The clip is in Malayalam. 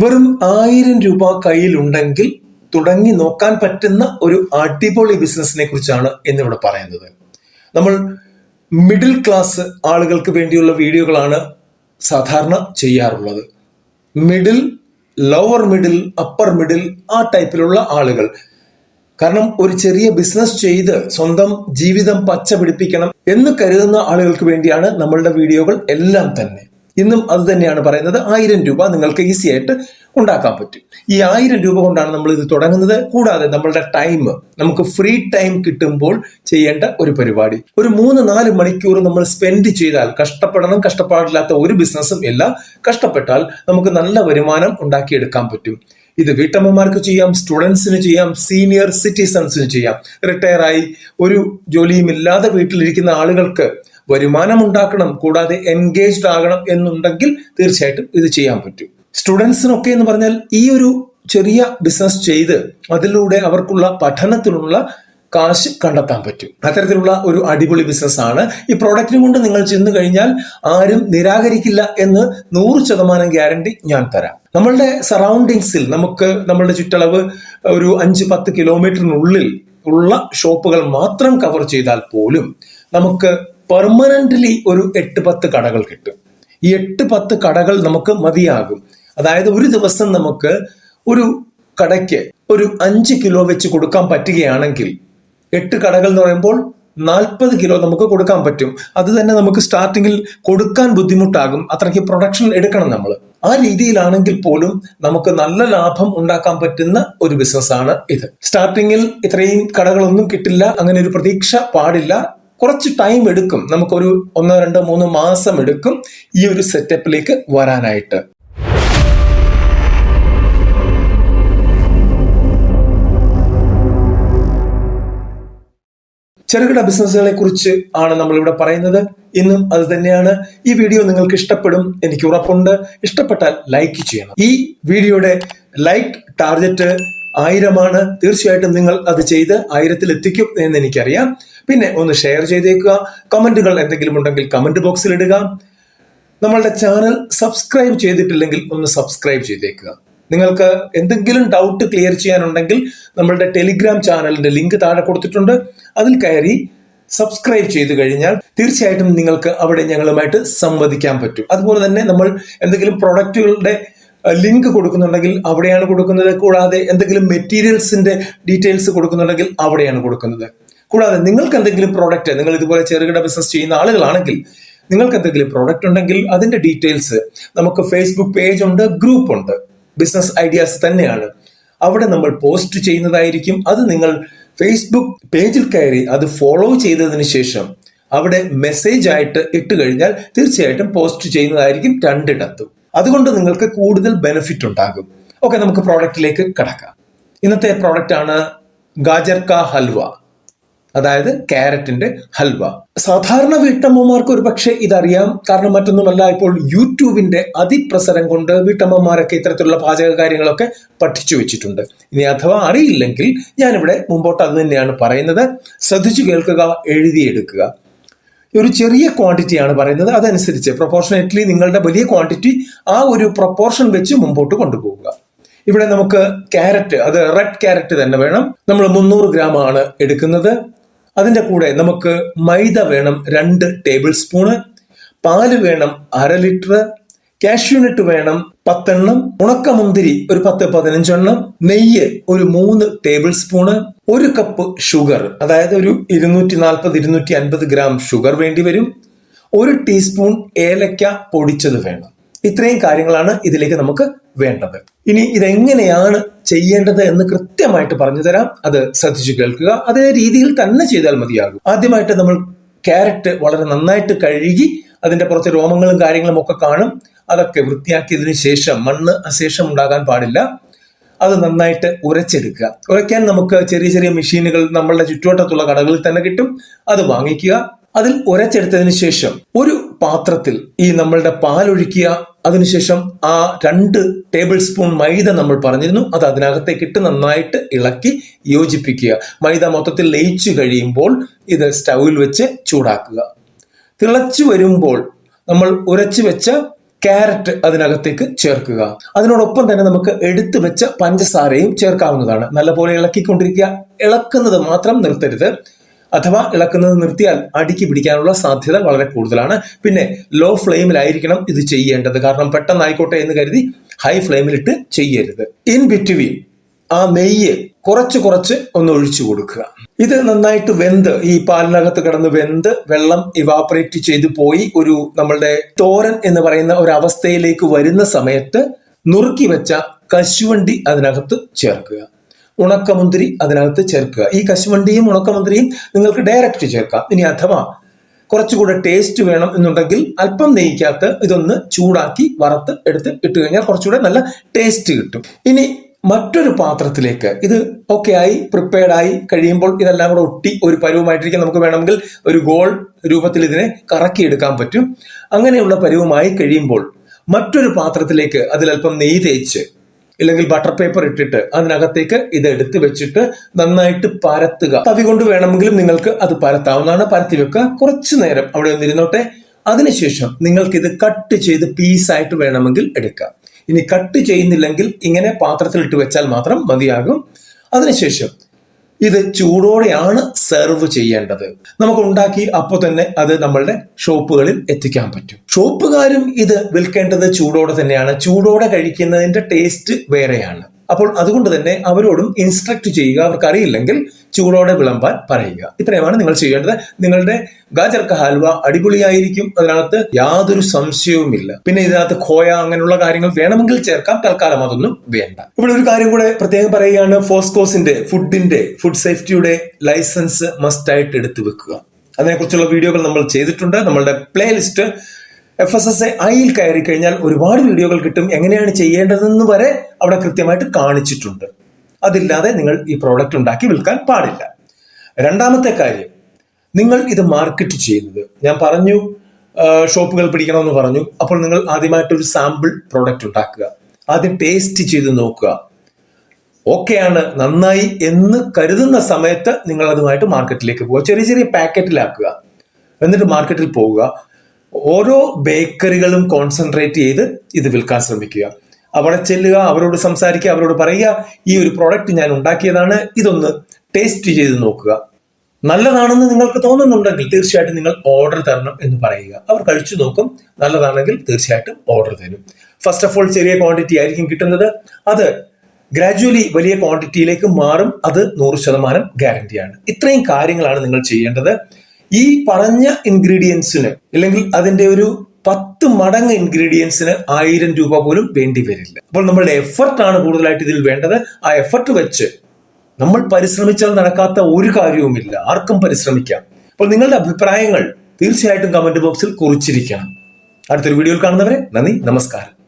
വെറും ആയിരം രൂപ കയ്യിലുണ്ടെങ്കിൽ തുടങ്ങി നോക്കാൻ പറ്റുന്ന ഒരു അടിപൊളി ബിസിനസിനെ കുറിച്ചാണ് ഇന്നിവിടെ പറയുന്നത്. നമ്മൾ മിഡിൽ ക്ലാസ് ആളുകൾക്ക് വേണ്ടിയുള്ള വീഡിയോകളാണ് സാധാരണ ചെയ്യാറുള്ളത്. Middle lower middle upper middle ആ ടൈപ്പിലുള്ള ആളുകൾ. കാരണം ഒരു ചെറിയ ബിസിനസ് ചെയ്ത് സ്വന്തം ജീവിതം പച്ച പിടിപ്പിക്കണം എന്ന് കരുതുന്ന ആളുകൾക്ക് വേണ്ടിയാണ് നമ്മളുടെ വീഡിയോകൾ എല്ലാം തന്നെ. ഇന്നും അത് തന്നെയാണ് പറയുന്നത്. ആയിരം രൂപ നിങ്ങൾക്ക് ഈസി ആയിട്ട് ഉണ്ടാക്കാൻ പറ്റും. ഈ ആയിരം രൂപ കൊണ്ടാണ് നമ്മൾ ഇത് തുടങ്ങുന്നത്. കൂടാതെ നമ്മളുടെ ടൈം നമുക്ക് ഫ്രീ ടൈം കിട്ടുമ്പോൾ ചെയ്യേണ്ട ഒരു പരിപാടി. ഒരു മൂന്ന് നാല് മണിക്കൂർ നമ്മൾ സ്പെൻഡ് ചെയ്താൽ കഷ്ടപ്പെടണം കഷ്ടപ്പാടില്ലാത്ത ഒരു ബിസിനസ്സും ഇല്ല. കഷ്ടപ്പെട്ടാൽ നമുക്ക് നല്ല വരുമാനം ഉണ്ടാക്കിയെടുക്കാൻ പറ്റും. ഇത് വീട്ടമ്മമാർക്ക് ചെയ്യാം സ്റ്റുഡൻസിന് ചെയ്യാം സീനിയർ സിറ്റിസൺസിന് ചെയ്യാം. റിട്ടയർ ആയി ഒരു ജോലിയും ഇല്ലാതെ വീട്ടിലിരിക്കുന്ന ആളുകൾക്ക് വരുമാനം ഉണ്ടാക്കണം കൂടാതെ എൻഗേജ്ഡ് ആകണം എന്നുണ്ടെങ്കിൽ തീർച്ചയായിട്ടും ഇത് ചെയ്യാൻ പറ്റും. സ്റ്റുഡൻസിനൊക്കെ എന്ന് പറഞ്ഞാൽ ഈ ഒരു ചെറിയ ബിസിനസ് ചെയ്ത് അതിലൂടെ അവർക്കുള്ള പഠനത്തിനുള്ള കാശ് കണ്ടെത്താൻ പറ്റും. അത്തരത്തിലുള്ള ഒരു അടിപൊളി ബിസിനസ് ആണ്. ഈ പ്രോഡക്റ്റിനെ കൊണ്ട് നിങ്ങൾ ചെന്ന് കഴിഞ്ഞാൽ ആരും നിരാകരിക്കില്ല എന്ന് നൂറ് ശതമാനം ഗ്യാരണ്ടി ഞാൻ തരാം. നമ്മളുടെ സറൗണ്ടിങ്സിൽ നമുക്ക് നമ്മളുടെ ചുറ്റളവ് ഒരു അഞ്ച് പത്ത് കിലോമീറ്ററിനുള്ളിൽ ഉള്ള ഷോപ്പുകൾ മാത്രം കവർ ചെയ്താൽ പോലും നമുക്ക് പെർമനന്റ്ലി ഒരു എട്ട് പത്ത് കടകൾ കിട്ടും. ഈ എട്ട് പത്ത് കടകൾ നമുക്ക് മതിയാകും. അതായത് ഒരു ദിവസം നമുക്ക് ഒരു കടയ്ക്ക് ഒരു അഞ്ച് കിലോ വെച്ച് കൊടുക്കാൻ പറ്റുകയാണെങ്കിൽ എട്ട് കടകൾ എന്ന് പറയുമ്പോൾ നാൽപ്പത് കിലോ നമുക്ക് കൊടുക്കാൻ പറ്റും. അത് തന്നെ നമുക്ക് സ്റ്റാർട്ടിങ്ങിൽ കൊടുക്കാൻ ബുദ്ധിമുട്ടാകും. അത്രയ്ക്ക് പ്രൊഡക്ഷൻ എടുക്കണം നമ്മൾ ആ രീതിയിലാണെങ്കിൽ പോലും നമുക്ക് നല്ല ലാഭം ഉണ്ടാക്കാൻ പറ്റുന്ന ഒരു ബിസിനസ് ആണ് ഇത്. സ്റ്റാർട്ടിങ്ങിൽ ഇത്രയും കടകളൊന്നും കിട്ടില്ല. അങ്ങനെ ഒരു പ്രതീക്ഷ പാടില്ല. കുറച്ച് ടൈം എടുക്കും. നമുക്കൊരു ഒന്നോ രണ്ടോ മൂന്നോ മാസം എടുക്കും ഈ ഒരു സെറ്റപ്പിലേക്ക് വരാനായിട്ട്. ചെറുകിട ബിസിനസ്സുകളെ കുറിച്ച് ആണ് നമ്മൾ ഇവിടെ പറയുന്നത്. ഇന്നും അത് തന്നെയാണ്. ഈ വീഡിയോ നിങ്ങൾക്ക് ഇഷ്ടപ്പെടും എനിക്ക് ഉറപ്പുണ്ട്. ഇഷ്ടപ്പെട്ടാൽ ലൈക്ക് ചെയ്യണം. ഈ വീഡിയോയുടെ ലൈക്ക് ടാർഗറ്റ് ആയിരമാണ്. തീർച്ചയായിട്ടും നിങ്ങൾ അത് ചെയ്ത് ആയിരത്തിൽ എത്തിക്കും എന്ന് എനിക്കറിയാം പിന്നെ ഒന്ന് ഷെയർ ചെയ്തേക്കുക. കമന്റുകൾ എന്തെങ്കിലും ഉണ്ടെങ്കിൽ കമന്റ് ബോക്സിൽ ഇടുക. നമ്മളുടെ ചാനൽ സബ്സ്ക്രൈബ് ചെയ്തിട്ടില്ലെങ്കിൽ ഒന്ന് സബ്സ്ക്രൈബ് ചെയ്തേക്കുക. നിങ്ങൾക്ക് എന്തെങ്കിലും ഡൗട്ട് ക്ലിയർ ചെയ്യാനുണ്ടെങ്കിൽ നമ്മളുടെ ടെലിഗ്രാം ചാനലിന്റെ ലിങ്ക് താഴെ കൊടുത്തിട്ടുണ്ട്. അതിൽ കയറി സബ്സ്ക്രൈബ് ചെയ്തു കഴിഞ്ഞാൽ തീർച്ചയായിട്ടും നിങ്ങൾക്ക് അവിടെ ഞങ്ങളുമായിട്ട് സംവദിക്കാൻ പറ്റും. അതുപോലെ തന്നെ നമ്മൾ എന്തെങ്കിലും പ്രൊഡക്റ്റുകളുടെ ലിങ്ക് കൊടുക്കുന്നുണ്ടെങ്കിൽ അവിടെയാണ് കൊടുക്കുന്നത്. കൂടാതെ എന്തെങ്കിലും മെറ്റീരിയൽസിന്റെ ഡീറ്റെയിൽസ് കൊടുക്കുന്നുണ്ടെങ്കിൽ അവിടെയാണ് കൊടുക്കുന്നത്. കൂടാതെ നിങ്ങൾക്ക് എന്തെങ്കിലും പ്രോഡക്റ്റ് നിങ്ങൾ ഇതുപോലെ ചെറുകിട ബിസിനസ് ചെയ്യുന്ന ആളുകളാണെങ്കിൽ നിങ്ങൾക്ക് എന്തെങ്കിലും പ്രോഡക്റ്റ് ഉണ്ടെങ്കിൽ അതിന്റെ ഡീറ്റെയിൽസ് നമുക്ക് ഫേസ്ബുക്ക് പേജ് ഉണ്ട് ഗ്രൂപ്പ് ഉണ്ട്. ബിസിനസ് ഐഡിയാസ് തന്നെയാണ്. അവിടെ നമ്മൾ പോസ്റ്റ് ചെയ്യുന്നതായിരിക്കും. അത് നിങ്ങൾ ഫേസ്ബുക്ക് പേജിൽ കയറി അത് ഫോളോ ചെയ്തതിന് ശേഷം അവിടെ മെസ്സേജ് ആയിട്ട് ഇട്ട് കഴിഞ്ഞാൽ തീർച്ചയായിട്ടും പോസ്റ്റ് ചെയ്യുന്നതായിരിക്കും രണ്ടിടത്തും. അതുകൊണ്ട് നിങ്ങൾക്ക് കൂടുതൽ ബെനിഫിറ്റ് ഉണ്ടാകും. ഓക്കെ നമുക്ക് പ്രോഡക്റ്റിലേക്ക് കടക്കാം. ഇന്നത്തെ പ്രോഡക്റ്റ് ആണ് ഗാജർ കാ ഹൽവ. അതായത് ക്യാരറ്റിന്റെ ഹൽവ. സാധാരണ വീട്ടമ്മമാർക്ക് ഒരു പക്ഷേ ഇതറിയാം. കാരണം മറ്റൊന്നുമല്ല ഇപ്പോൾ യൂട്യൂബിന്റെ അതിപ്രസരം കൊണ്ട് വീട്ടമ്മമാരൊക്കെ ഇത്തരത്തിലുള്ള പാചക കാര്യങ്ങളൊക്കെ പഠിച്ചു വെച്ചിട്ടുണ്ട്. ഇനി അഥവാ അറിയില്ലെങ്കിൽ ഞാനിവിടെ മുമ്പോട്ട് അത് തന്നെയാണ് പറയുന്നത്. ശ്രദ്ധിച്ചു കേൾക്കുക എഴുതിയെടുക്കുക. ഒരു ചെറിയ ക്വാണ്ടിറ്റിയാണ് പറയുന്നത്. അതനുസരിച്ച് പ്രൊപ്പോർഷനേറ്റ്ലി നിങ്ങളുടെ വലിയ ക്വാണ്ടിറ്റി ആ ഒരു പ്രൊപ്പോർഷൻ വെച്ച് മുമ്പോട്ട് കൊണ്ടുപോകുക ഇവിടെ നമുക്ക് ക്യാരറ്റ് അത് റെഡ് ക്യാരറ്റ് തന്നെ വേണം. നമ്മൾ മുന്നൂറ് ഗ്രാം ആണ് എടുക്കുന്നത്. അതിന്റെ കൂടെ നമുക്ക് മൈദ വേണം രണ്ട് ടേബിൾ സ്പൂണ് പാൽ വേണം അര ലിറ്റർ കാഷ്യൂനട്ട് വേണം പത്തെണ്ണം. ഉണക്കമുന്തിരി ഒരു പത്ത് പതിനഞ്ചെണ്ണം. നെയ്യ് ഒരു മൂന്ന് ടേബിൾ സ്പൂണ് ഒരു കപ്പ് ഷുഗർ അതായത് ഒരു ഇരുന്നൂറ്റി നാൽപ്പത് ഇരുന്നൂറ്റി അൻപത് ഗ്രാം ഷുഗർ വേണ്ടി വരും. ഒരു ടീസ്പൂൺ ഏലക്ക പൊടിച്ചത് വേണം. ഇത്രയും കാര്യങ്ങളാണ് ഇതിലേക്ക് നമുക്ക് വേണ്ടത്. ഇനി ഇതെങ്ങനെയാണ് ചെയ്യേണ്ടത് എന്ന് കൃത്യമായിട്ട് പറഞ്ഞു തരാം. അത് ശ്രദ്ധിച്ചു കേൾക്കുക. അതേ രീതിയിൽ തന്നെ ചെയ്താൽ മതിയാകും. ആദ്യമായിട്ട് നമ്മൾ ക്യാരറ്റ് വളരെ നന്നായിട്ട് കഴുകി അതിന്റെ പുറത്ത് രോമങ്ങളും കാര്യങ്ങളും ഒക്കെ കാണും. അതൊക്കെ വൃത്തിയാക്കിയതിനു ശേഷം മണ്ണ് അശേഷം ഉണ്ടാകാൻ പാടില്ല. അത് നന്നായിട്ട് ഉരച്ചെടുക്കുക. ഉരയ്ക്കാൻ നമുക്ക് ചെറിയ ചെറിയ മെഷീനുകൾ നമ്മളുടെ ചുറ്റുവട്ടത്തുള്ള കടകളിൽ തന്നെ കിട്ടും. അത് വാങ്ങിക്കുക. അതിൽ ഉരച്ചെടുത്തതിന് ശേഷം ഒരു പാത്രത്തിൽ ഈ നമ്മളുടെ പാലൊഴിക്കുക. അതിനുശേഷം ആ രണ്ട് ടേബിൾ സ്പൂൺ മൈദ നമ്മൾ പറഞ്ഞിരുന്നു. അത് അതിനകത്തേക്ക് ഇട്ട് നന്നായിട്ട് ഇളക്കി യോജിപ്പിക്കുക. മൈദ മൊത്തത്തിൽ ലയിച്ചു കഴിയുമ്പോൾ ഇത് സ്റ്റൗവിൽ വെച്ച് ചൂടാക്കുക. തിളച്ചു വരുമ്പോൾ നമ്മൾ ഉരച്ചു വെച്ച ക്യാരറ്റ് അതിനകത്തേക്ക് ചേർക്കുക. അതിനോടൊപ്പം തന്നെ നമുക്ക് എടുത്തു വെച്ച പഞ്ചസാരയും ചേർക്കാവുന്നതാണ്. നല്ലപോലെ ഇളക്കിക്കൊണ്ടിരിക്കുക. ഇളക്കുന്നത് മാത്രം നിർത്തരുത്. അഥവാ ഇളക്കുന്നത് നിർത്തിയാൽ അടുക്കി പിടിക്കാനുള്ള സാധ്യത വളരെ കൂടുതലാണ്. പിന്നെ ലോ ഫ്ലെയിമിലായിരിക്കണം ഇത് ചെയ്യേണ്ടത്. കാരണം പെട്ടെന്നായിക്കോട്ടെ എന്ന് കരുതി ഹൈ ഫ്ലെയിമിലിട്ട് ചെയ്യരുത്. ഇൻ ബിറ്റ്വീൻ ആ നെയ്യ് കുറച്ച് കുറച്ച് ഒന്ന് ഒഴിച്ചു കൊടുക്കുക. ഇത് നന്നായിട്ട് വെന്ത് ഈ പാലിനകത്ത് കിടന്ന് വെന്ത് വെള്ളം ഇവാപറേറ്റ് ചെയ്തു പോയി ഒരു നമ്മളുടെ തോരൻ എന്ന് പറയുന്ന ഒരു അവസ്ഥയിലേക്ക് വരുന്ന സമയത്ത് നുറുക്കി വെച്ച കശുവണ്ടി അതിനകത്ത് ചേർക്കുക. ഉണക്കമുന്തിരി അതിനകത്ത് ചേർക്കുക. ഈ കശുവണ്ടിയും ഉണക്കമുന്തിരിയും നിങ്ങൾക്ക് ഡയറക്റ്റ് ചേർക്കാം. ഇനി അഥവാ കുറച്ചുകൂടെ ടേസ്റ്റ് വേണം എന്നുണ്ടെങ്കിൽ അല്പം നെയ്ക്കകത്ത് ഇതൊന്ന് ചൂടാക്കി വറുത്ത് എടുത്ത് ഇട്ട് കഴിഞ്ഞാൽ കുറച്ചുകൂടെ നല്ല ടേസ്റ്റ് കിട്ടും. ഇനി മറ്റൊരു പാത്രത്തിലേക്ക് ഇത് ഒക്കെ ആയി പ്രിപ്പയർഡ് ആയി കഴിയുമ്പോൾ ഇതെല്ലാം കൂടെ ഒട്ടി ഒരു പരുവമായിട്ടിരിക്കാൻ നമുക്ക് വേണമെങ്കിൽ ഒരു ഗോൾ രൂപത്തിൽ ഇതിനെ കറക്കിയെടുക്കാൻ പറ്റും. അങ്ങനെയുള്ള പരുവമായി കഴിയുമ്പോൾ മറ്റൊരു പാത്രത്തിലേക്ക് അതിലൽപ്പം നെയ്യ് തേച്ച് ഇല്ലെങ്കിൽ ബട്ടർ പേപ്പർ ഇട്ടിട്ട് അതിനകത്തേക്ക് ഇത് എടുത്ത് വെച്ചിട്ട് നന്നായിട്ട് പരത്തുക. തവി കൊണ്ട് വേണമെങ്കിലും നിങ്ങൾക്ക് അത് പരത്താവുന്നതാണ്. പരത്തി വെക്കുക. കുറച്ചു നേരം അവിടെ ഒന്നിരുന്നോട്ടെ അതിനുശേഷം നിങ്ങൾക്ക് ഇത് കട്ട് ചെയ്ത് പീസായിട്ട് വേണമെങ്കിൽ എടുക്കാം. ഇനി കട്ട് ചെയ്യുന്നില്ലെങ്കിൽ ഇങ്ങനെ പാത്രത്തിൽ ഇട്ട് വെച്ചാൽ മാത്രം മതിയാകും. അതിനുശേഷം ഇത് ചൂടോടെയാണ് സെർവ് ചെയ്യേണ്ടത്. നമുക്ക് ഉണ്ടാക്കി അപ്പോൾ തന്നെ അത് നമ്മളുടെ ഷോപ്പുകളിൽ എത്തിക്കാൻ പറ്റും. ഷോപ്പുകാരും ഇത് വിൽക്കേണ്ടത് ചൂടോടെ തന്നെയാണ്. ചൂടോടെ കഴിക്കുന്നതിന്റെ ടേസ്റ്റ് വേറെയാണ്. അപ്പോൾ അതുകൊണ്ട് തന്നെ അവരോടും ഇൻസ്ട്രക്ട് ചെയ്യുക. അവർക്ക് അറിയില്ലെങ്കിൽ ചൂടോടെ വിളമ്പാൻ പറയുക. ഇത്രയുമാണ് നിങ്ങൾ ചെയ്യേണ്ടത്. നിങ്ങളുടെ ഗാജർക്ക ഹൽവ അടിപൊളിയായിരിക്കും. അതിനകത്ത് യാതൊരു സംശയവുമില്ല. പിന്നെ ഇതിനകത്ത് ഖോയ അങ്ങനെയുള്ള കാര്യങ്ങൾ വേണമെങ്കിൽ ചേർക്കാം. തൽക്കാലം അതൊന്നും വേണ്ട. ഇവിടെ ഒരു കാര്യം കൂടെ പ്രത്യേകം പറയുകയാണ്. ഫോസ്കോസിന്റെ ഫുഡിന്റെ ഫുഡ് സേഫ്റ്റിയുടെ ലൈസൻസ് മസ്റ്റായിട്ട് എടുത്തു വെക്കുക. അതിനെക്കുറിച്ചുള്ള വീഡിയോകൾ നമ്മൾ ചെയ്തിട്ടുണ്ട്. നമ്മളുടെ പ്ലേലിസ്റ്റ് എഫ് എസ് എസ് ഐയിൽ കയറി കഴിഞ്ഞാൽ ഒരുപാട് വീഡിയോകൾ കിട്ടും. എങ്ങനെയാണ് ചെയ്യേണ്ടതെന്ന് വരെ അവിടെ കൃത്യമായിട്ട് കാണിച്ചിട്ടുണ്ട്. അതില്ലാതെ നിങ്ങൾ ഈ പ്രോഡക്റ്റ് ഉണ്ടാക്കി വിൽക്കാൻ പാടില്ല. രണ്ടാമത്തെ കാര്യം നിങ്ങൾ ഇത് മാർക്കറ്റ് ചെയ്യുന്നത്. ഞാൻ പറഞ്ഞു ഷോപ്പുകൾ പിടിക്കണമെന്ന് പറഞ്ഞു. അപ്പോൾ നിങ്ങൾ ആദ്യമായിട്ട് ഒരു സാമ്പിൾ പ്രോഡക്റ്റ് ഉണ്ടാക്കുക. ആദ്യം ടേസ്റ്റ് ചെയ്ത് നോക്കുക. ഓക്കെയാണ് നന്നായി എന്ന് കരുതുന്ന സമയത്ത് നിങ്ങൾ അതുമായിട്ട് മാർക്കറ്റിലേക്ക് പോവുക. ചെറിയ ചെറിയ പാക്കറ്റിലാക്കുക എന്നിട്ട് മാർക്കറ്റിൽ പോവുക. ഓരോ ബേക്കറികളും കോൺസെൻട്രേറ്റ് ചെയ്ത് ഇത് വിൽക്കാൻ ശ്രമിക്കുക. അവിടെ ചെല്ലുക അവരോട് സംസാരിക്കുക അവരോട് പറയുക ഈ ഒരു പ്രോഡക്റ്റ് ഞാൻ ഉണ്ടാക്കിയതാണ് ഇതൊന്ന് ടേസ്റ്റ് ചെയ്ത് നോക്കുക. നല്ലതാണെന്ന് നിങ്ങൾക്ക് തോന്നുന്നുണ്ടെങ്കിൽ തീർച്ചയായിട്ടും നിങ്ങൾ ഓർഡർ തരണം എന്ന് പറയുക. അവർ കഴിച്ചു നോക്കും നല്ലതാണെങ്കിൽ തീർച്ചയായിട്ടും ഓർഡർ തരും. ഫസ്റ്റ് ഓഫ് ഓൾ ചെറിയ ക്വാണ്ടിറ്റി ആയിരിക്കും കിട്ടുന്നത്. അത് ഗ്രാജുവലി വലിയ ക്വാണ്ടിറ്റിയിലേക്ക് മാറും. അത് നൂറ് ശതമാനം ഗ്യാരണ്ടിയാണ് ഇത്രയും കാര്യങ്ങളാണ് നിങ്ങൾ ചെയ്യേണ്ടത്. ഈ പറഞ്ഞ ഇൻഗ്രീഡിയൻസിന് അല്ലെങ്കിൽ അതിന്റെ ഒരു പത്ത് മടങ്ങ് ഇൻഗ്രീഡിയൻസിന് ആയിരം രൂപ പോലും വേണ്ടി വരില്ല. അപ്പോൾ നമ്മളുടെ എഫർട്ട് ആണ് കൂടുതലായിട്ട് ഇതിൽ വേണ്ടത്. ആ എഫർട്ട് വെച്ച് നമ്മൾ പരിശ്രമിച്ചാൽ നടക്കാത്ത ഒരു കാര്യവുമില്ല. ആർക്കും പരിശ്രമിക്കാം. അപ്പോൾ നിങ്ങളുടെ അഭിപ്രായങ്ങൾ തീർച്ചയായിട്ടും കമന്റ് ബോക്സിൽ കുറിച്ചിരിക്കണം. അടുത്തൊരു വീഡിയോയിൽ കാണുന്നവരെ നന്ദി നമസ്കാരം.